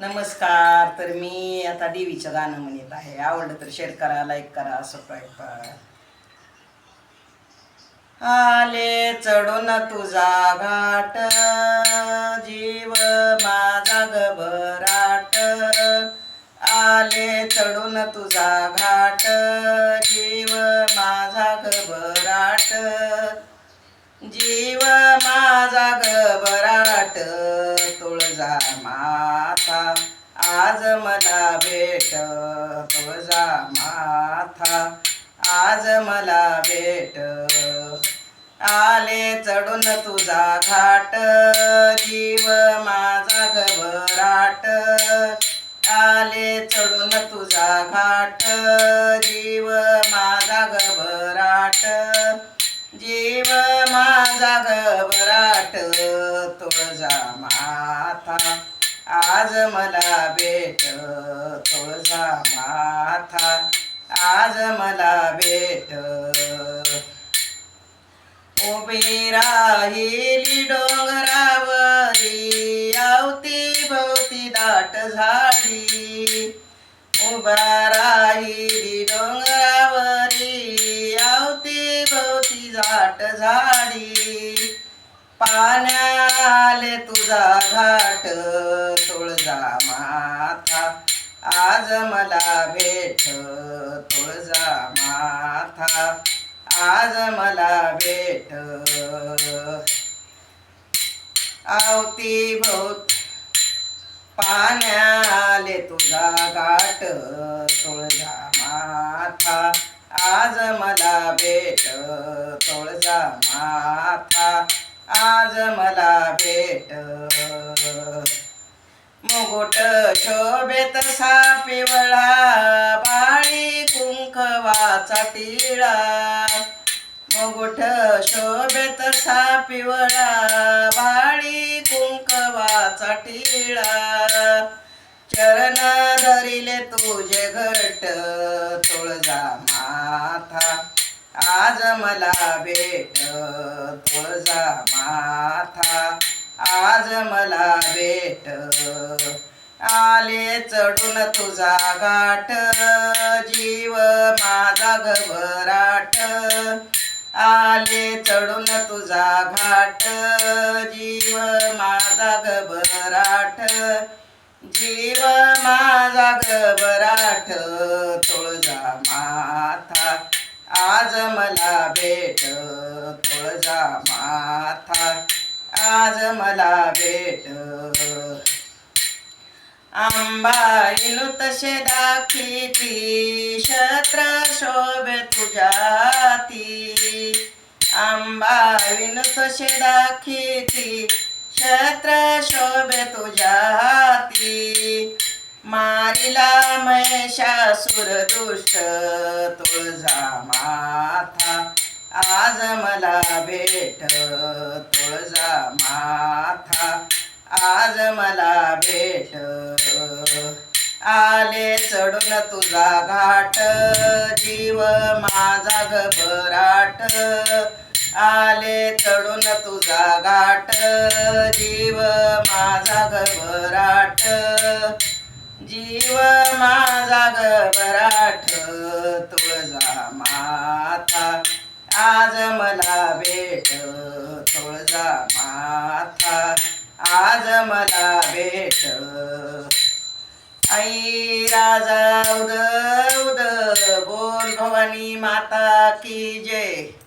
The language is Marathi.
नमस्कार तर मी आता देवीचं गाणं म्हणत आहे. आवडलं तर शेअर करा लाईक करा सबस्क्राईब करा. आले चढून तुझा घाट जीव माझा गबराट आले चढून तुझा घाट जीव माझा गबराट जीव माझा गबराट आज मला भेट तुझा माथा. आज मला भेट आले चढून तुझा घाट. जीव माझा घबराट. आले चढून तुझा घाट. जीव माझा घबराट. जीव आज मला भेट तुझा माथा. आज मला भेट उभी राहिली डोंगरावरी. आवती भोवती दाट झाडी. उभा राहिली डोंगरावरी. आवती भोवती दाट झाडी. पाण्याले तुझा घाट. तुळजा माथा आज मला भेट तुळजा माथा आज मला भेट आवती भोवती पाण्याले तुझा गाठ तुळजा माथा आज मला भेट तुळजा माथा आज मला भेट मुगुट शोभेत सापिवळा बाळी कुंकवाचा टिळा मुगुट शोभेत सापिवळा बाळी कुंकवाचा टिळा चरण धरिले तुझे घट तुळजा माथा. आज मला भेट तुळजा माथा. आज मला भेट. आले चढून तुझा घाट. जीव माझा घबराट. आले चढून तुझा घाट. जीव माझा घबराट. जीव माझा घबराट. तुळजा माथा आज मला भेट. तुळजा माथा आज मला भेट. आंबाईनु तसे दाखिती शत्र शोभे तुझाती आंबाईनु तसे दाखिती क्षत्र शोभे तुझाती मारिला महिषासुर दुष्ट तुझा माथा आज मला भेट तुळजा माथा आज मला भेट आले चढून तुझा घाट. जीव माझा घबराट आले चढून तुझा घाट. जीव माझा घबराट जीव माझा घबराट आज मला भेट तुळजा माथा आज मला भेट आई राजा उद उद बोल भवानी माता की जय.